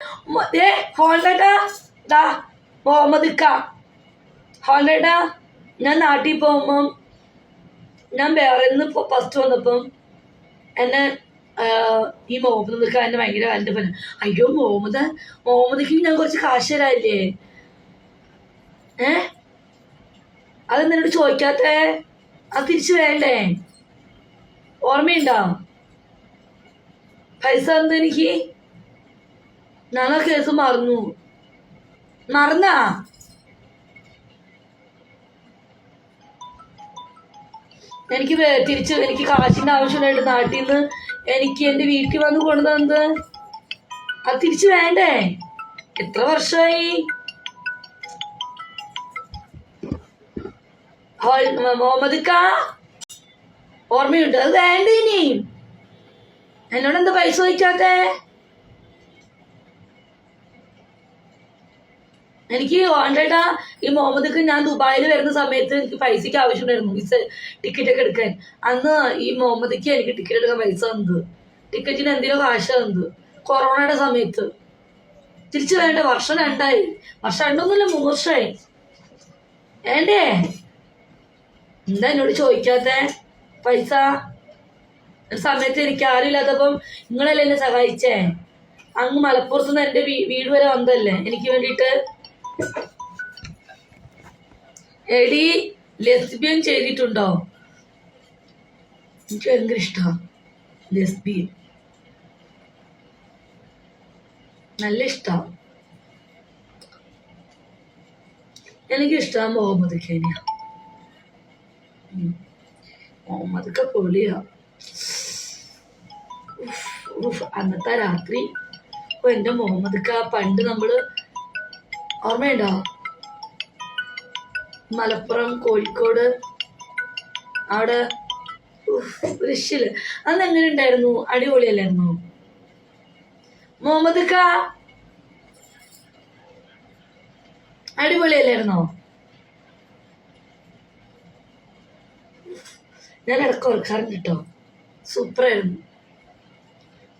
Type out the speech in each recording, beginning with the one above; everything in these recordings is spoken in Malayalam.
ഏ ദാ മുഹമ്മദ് ഞാൻ നാട്ടിൽ പോകുമ്പം ഞാൻ വേറെ നിന്ന് ഫസ്റ്റ് വന്നപ്പം എന്നെ ഈ മുഹമ്മദ് നിൽക്കാൻ എന്നെ ഭയങ്കര എന്റെ പറഞ്ഞു അയ്യോ മുഹമ്മദ് മുഹമ്മദിക്ക് ഞാൻ കുറച്ച് കാശ് തരാല്ലേ ഏ? അത് നിന്നോട് ചോദിക്കാത്തേ? അത് തിരിച്ചു വേണ്ടേ? ഓർമ്മയുണ്ടോ? പൈസ തന്നത് എനിക്ക്? ഞാൻ ആ കേസ് മറന്നു. മറന്നാ? എനിക്ക് തിരിച്ചു എനിക്ക് കാശിന്റെ ആവശ്യമുണ്ടായിട്ട് നാട്ടിൽ നിന്ന് എനിക്ക് എന്റെ വീട്ടിൽ വന്ന് കൊണ്ടുതന്നത് അത് തിരിച്ചു വേണ്ടേ? എത്ര വർഷമായി? ഹോൾ- മുഹമ്മദ് കാ ഓർമ്മയുണ്ട്. അത് വേണ്ട ഇനി. എന്നോട് എന്താ പൈസ ചോദിക്കാത്തേ? എനിക്ക് വേണ്ടേട്ടാ ഈ മുഹമ്മദ്ക്ക് ഞാൻ ദുബായിൽ വരുന്ന സമയത്ത് എനിക്ക് പൈസക്ക് ആവശ്യമുണ്ടായിരുന്നു വിസ ടിക്കറ്റ് ഒക്കെ എടുക്കാൻ. അന്ന് ഈ മുഹമ്മദ്ക്ക് എനിക്ക് ടിക്കറ്റ് എടുക്കാൻ പൈസ തന്നത്. ടിക്കറ്റിന് എന്തെങ്കിലും കാശ് തന്നത്. കൊറോണയുടെ സമയത്ത്. തിരിച്ചു വേണ്ട വർഷം രണ്ടായി. വർഷം രണ്ടൊന്നുമില്ല മൂന്ന് വർഷമായി വേണ്ടേ എന്താ എന്നോട് ചോദിക്കാത്ത? പൈസ? സമയത്ത് എനിക്ക് ആരുമില്ലാത്തപ്പം നിങ്ങളല്ലേ എന്നെ സഹായിച്ചേ? അങ്ങ് മലപ്പുറത്ത് നിന്ന് എന്റെ വീട് വരെ വന്നതല്ലേ? എനിക്ക് വേണ്ടിയിട്ട് എടി ലെസ്ബിയൻ ചെയ്തിട്ടുണ്ടോ? എനിക്ക് ഭയങ്കര ഇഷ്ടമാണ് ലെസ്ബിയൻ നല്ല ഇഷ്ടമാണ് എനിക്ക് ഇഷ്ടമാണ് മുഹമ്മദ് ഖേനിയ. മുഹമ്മദ് പൊളിയാ. അന്നത്തെ രാത്രി ഇപ്പൊ എന്റെ മുഹമ്മദ് പണ്ട് നമ്മൾ ഓർമ്മയുണ്ടോ? മലപ്പുറം കോഴിക്കോട് അവിടെ ദൃശ്യൽ അന്ന് എങ്ങനെ ഉണ്ടായിരുന്നു അടിപൊളിയല്ലായിരുന്നു? മുഹമ്മദ് കാ അടിപൊളിയല്ലായിരുന്നോ? ഞാൻ ഇടയ്ക്ക് ഓർക്കാറുണ്ട് കേട്ടോ. സൂപ്പറായിരുന്നു.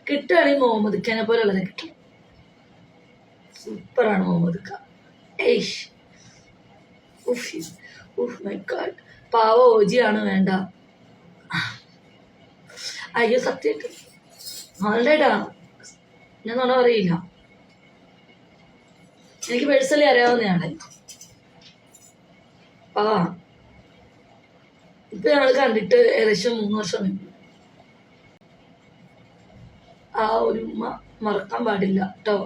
കിട്ടുകയാണെങ്കിൽ മുഹമ്മദ് ഖാനെ പോലുള്ളവരെ കിട്ടും. സൂപ്പറാണ് മുഹമ്മദ് ഖാൻ ഏഷ് ഉഫ്. ഉഫ് മൈ ഗാഡ്. പാവ ഓജിയാണ് വേണ്ട. അയ്യോ സത്യമായിട്ട് ആളുടെടാ ഞാൻ നുണ അറിയില്ല എനിക്ക് പേഴ്സണലി അറിയാവുന്നതാണ്. ആ ഇപ്പൊ ഞങ്ങൾ കണ്ടിട്ട് ഏകദേശം മൂന്ന് വർഷം ആ ഒരു ഉമ്മ മറക്കാൻ പാടില്ല കേട്ടോ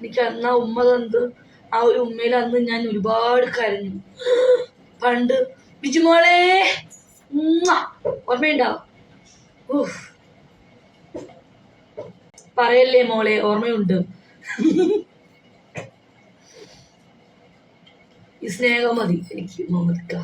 എനിക്ക് അന്ന് ആ ഉമ്മ തന്നത് ആ ഒരു ഉമ്മയിൽ അന്ന് ഞാൻ ഒരുപാട് കരഞ്ഞു. പണ്ട് ബിജുമോളെ ഓർമ്മയുണ്ടാവും. പറയല്ലേ മോളെ ഓർമ്മയുണ്ട്. ഈ സ്നേഹം മതി എനിക്ക് മുഹമ്മദ് ക